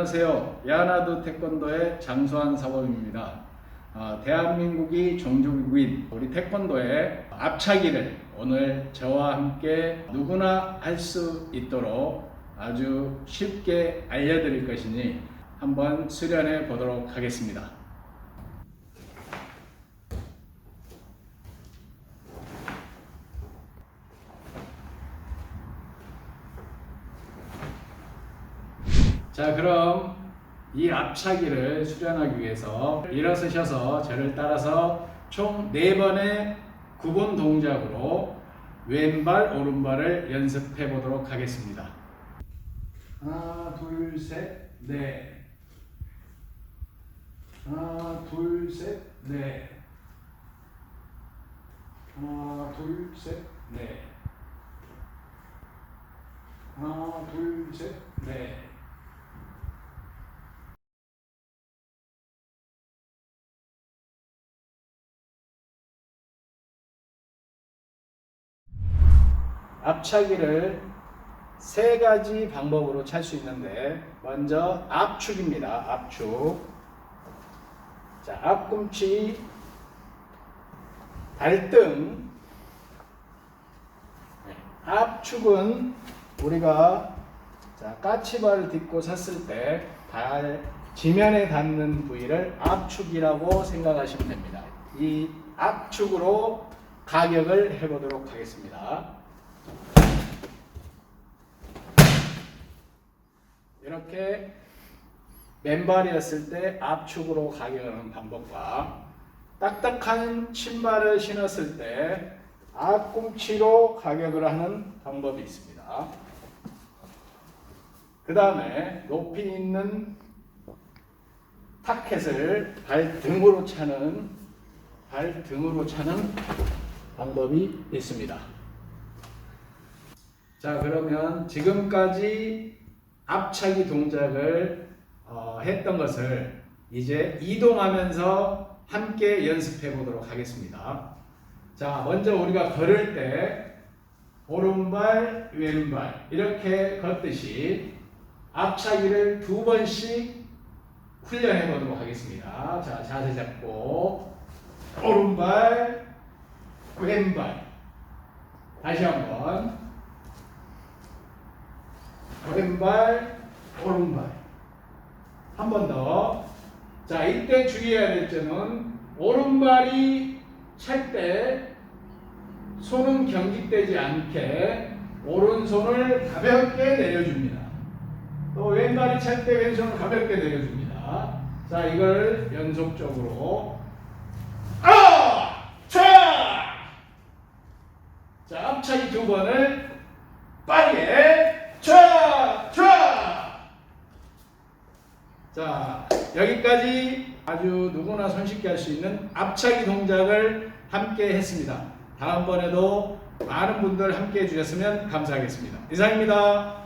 안녕하세요. 야나두 태권도의 장수환 사범입니다. 어, 대한민국이 종주국인 우리 태권도의 앞차기를 오늘 저와 함께 누구나 할 수 있도록 아주 쉽게 알려드릴 것이니 한번 수련해 보도록 하겠습니다. 자, 그럼 이 앞차기를 수련하기 위해서 일어서셔서 저를 따라서 총 4번의 구분 동작으로 왼발, 오른발을 연습해 보도록 하겠습니다. 하나, 둘, 셋, 넷. 하나, 둘, 셋, 넷. 하나, 둘, 셋, 넷. 하나, 둘, 셋, 넷. 앞차기를 세 가지 방법으로 찰 수 있는데 먼저 압축입니다. 압축. 자, 앞꿈치, 발등. 네, 압축은 우리가 자, 까치발을 딛고 섰을 때 발 지면에 닿는 부위를 압축이라고 생각하시면 됩니다. 이 압축으로 가격을 해보도록 하겠습니다. 이렇게 맨발이었을 때 압축으로 가격하는 방법과 딱딱한 신발을 신었을 때 앞꿈치로 가격을 하는 방법이 있습니다. 그 다음에 높이 있는 타켓을 발등으로 차는 발등으로 차는 방법이 있습니다. 자 그러면 지금까지 앞차기 동작을 어, 했던 것을 이제 이동하면서 함께 연습해 보도록 하겠습니다. 자, 먼저 우리가 걸을 때 오른발, 왼발 이렇게 걷듯이 앞차기를 두 번씩 훈련해 보도록 하겠습니다. 자, 자세 잡고 오른발, 왼발 다시 한번 왼발, 오른발. 한 번 더. 자, 이때 주의해야 될 점은 오른발이 찰 때 손은 경직되지 않게 오른손을 가볍게 내려줍니다. 또 왼발이 찰 때 왼손을 가볍게 내려줍니다. 자, 이걸 연속적으로 아! 차! 자, 앞차기 두 번을 빠르게 차! 차! 자, 여기까지 아주 누구나 손쉽게 할 수 있는 앞차기 동작을 함께 했습니다. 다음번에도 많은 분들 함께 해주셨으면 감사하겠습니다. 이상입니다.